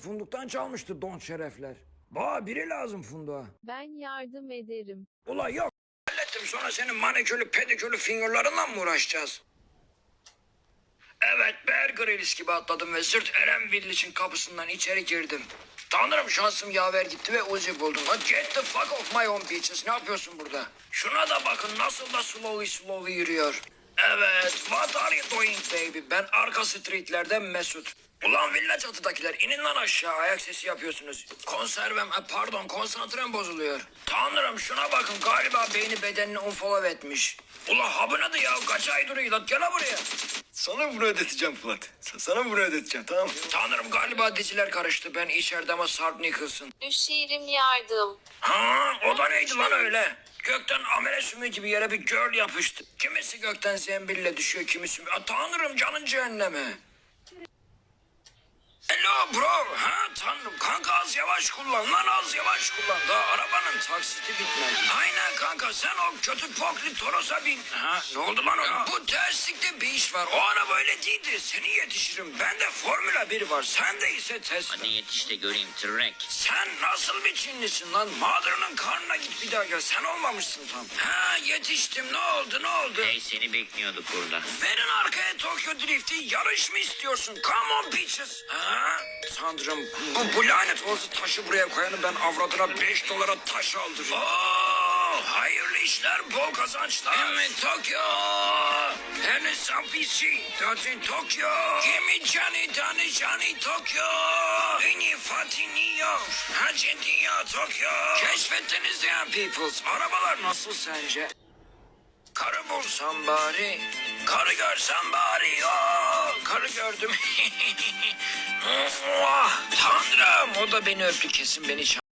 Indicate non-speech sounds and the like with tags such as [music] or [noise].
Funduktan çalmıştı don şerefler. Ba biri lazım funduğa. Ben yardım ederim. Ula yok. Hallettim sonra senin manikürlü pedikürlü fingerlarınla mı uğraşacağız? Evet Bear Grylls gibi atladım ve zırt Eren Village'in kapısından içeri girdim. Tanrım şansım yaver gitti ve Uzi buldum. Ha, Get the fuck off my own bitches. Ne yapıyorsun burada? Şuna da bakın nasıl da slowly slowly yürüyor. Evet, what are you doing baby? Ben arka streetlerde Mesut. Ulan villa çatıdakiler inin lan aşağı ayak sesi yapıyorsunuz. Konservem e, pardon konsantrem bozuluyor. Tanrım şuna bakın galiba beyni bedenini unfollow etmiş. Ula ha bu nedir ya kaç ay duruyor lan gel ha buraya. Sana bunu ödeteceğim Fırat. Sa- Sana bunu ödeteceğim tamam mı? Tanrım galiba diziler karıştı ben içeride ama Sarp Nicholson. Düşerim yardım. Ha o da neydi lan öyle? Gökten amele sümüğü gibi yere bir göl yapıştı. Kimisi gökten zembille düşüyor kimisi... Aa, tanrım canın cehennemi. Hello bro. Ha tanrım kanka az yavaş kullan lan az yavaş kullan. Daha arabanın taksiti bitmedi. Aynen kanka sen o kötü pokli Toros'a bin. Ha ne oldu lan ona? Bu terslikte bir iş var. O araba öyle değildi. Seni yetişirim. Bende Formula 1 var. Sende ise Tesla. Hadi yetiş de göreyim Trek. Sen nasıl bir Çinlisin lan? Mother'ın karnına git bir daha gel. Sen olmamışsın tam. Ha yetiştim. Ne oldu ne oldu? Hey seni bekliyorduk burada. Verin arkaya Tokyo Drift'i. Yarış mı istiyorsun? Come on bitches. Ha? Tanrım bu, bu lanet olası taşı buraya koyanı ben avradına 5 dolara taş aldırıyorum. Oo, hayırlı işler, bol kazançlar. Evet Tokyo. Henüz Sanfici. Dörtün Tokyo. Kimi Johnny Tani Johnny Tokyo. Ünlü Fatih New York. Hacı Dünya Tokyo. Keşfettiniz ya peoples. Arabalar nasıl sence? Karı bulsam bari, karı görsem bari. Aa, karı gördüm. [laughs] Tanrım o da beni öptü kesin beni